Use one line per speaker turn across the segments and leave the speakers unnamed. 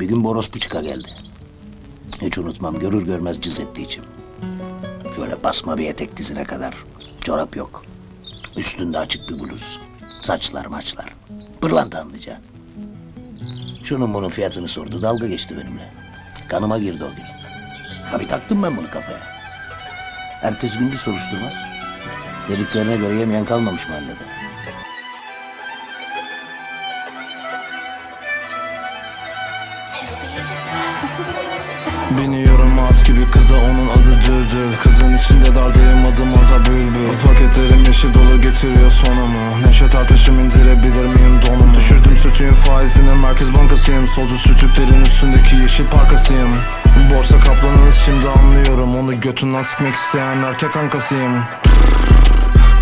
Bir gün Boros çıka geldi. Hiç unutmam görür görmez cız etti içim. Şöyle basma bir etek dizine kadar. Çorap yok. Üstünde açık bir bluz. Saçlar maçlar. Pırlanta anlayacaksın. Şunun bunun fiyatını sordu. Dalga geçti benimle. Kanıma girdi o gün. Tabii taktım ben bunu kafaya. Ertesi gün bir soruşturma. Dediklerine göre yemeyen kalmamış mahallede.
Biniyorum az gibi kıza onun adı Cırcır Kızın içinde dardayım adım Aza Bülbül. Paketlerim yeşil dolu getiriyor sonumu. Neşe tartışım indirebilir miyim donumu? Düşürdüm sürtüğün faizini. Merkez Bankasıyım. Solcu sürtüklerin üstündeki yeşil parkasıyım. Borsa kaplanınız şimdi anlıyorum. Onu götünden sıkmak isteyen erkek kankasıyım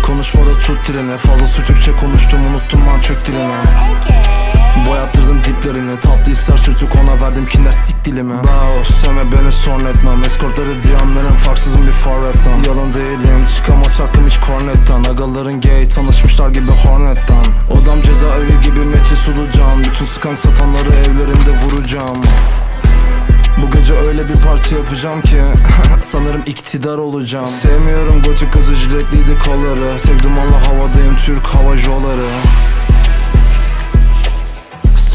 Konuşmada tut dilini. Fazla sürtükçe konuştum. Unuttum ben çök dilini Boyattırdım diplerini Tatlı ister sürtük ona verdim kinder sik dilimi. Bao sevme beni sorun etmem. Eskortları diyenlerin farksızım bir forvetten Yalan değilim çıkamaz hakkım hiç kornetten. Agaların gay tanışmışlar gibi hornetten. Odam cezaevi gibi Meti Sulucan Bütün skank satanları evlerinde vuracağım. Bu gece öyle bir parti yapacağım ki Sanırım iktidar olacağım. Sevmiyorum gotik kızı jiletliydi kolları. Tek dumanlı havadayım Türk hava joları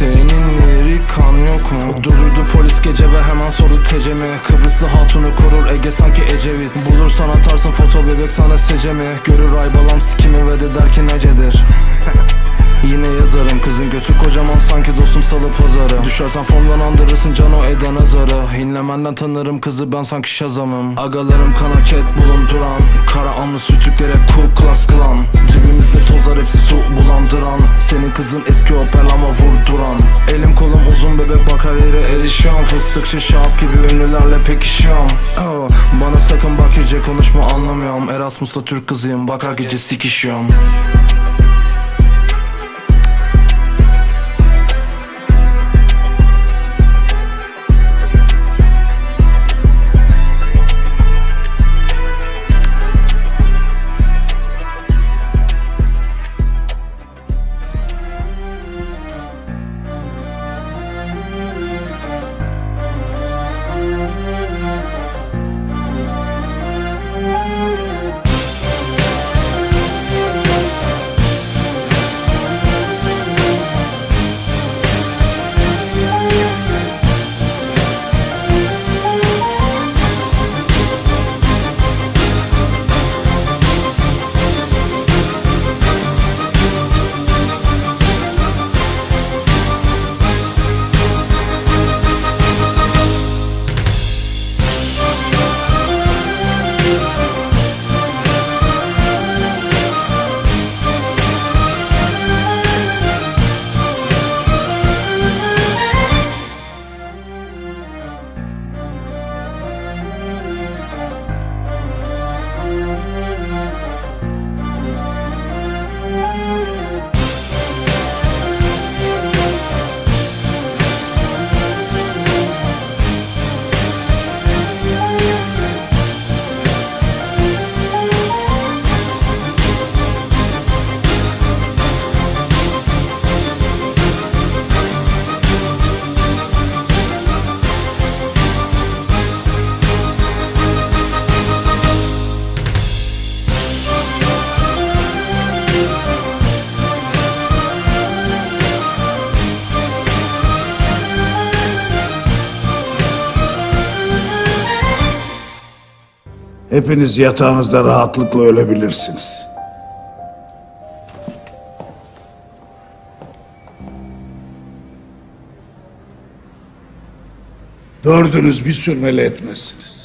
senin yeri kan yok mu? Dururdu polis gece ve hemen sordu tecemi. Kıbrıslı hatunu korur Ege sanki Ecevit. Bulursan atarsın foto bebek sana secemi. Görür ay balam sikimi ve de der ki necedir kızın götü kocaman sanki dostum salı pazarı. Düşersen formdan andırırsın cano eden azarı İnlemenden tanırım kızı ben sanki şazamım Agalarım kanaket bulunduran Kara anlı sütüklere Ku Klux Klan Cebimizde tozlar hepsi su bulandıran. Senin kızın eski Opel ama vurduran. Elim kolum uzun bebek bak her yere erişiyorum Fıstıkçı şap gibi ünlülerle pekişiyorum oh, Bana sakın bak iyice konuşma anlamıyorum. Erasmus'la Türk kızıyım. Bak her gece sikişiyorum
Hepiniz yatağınızda rahatlıkla ölebilirsiniz. Dördünüz bir sürmeli etmezsiniz.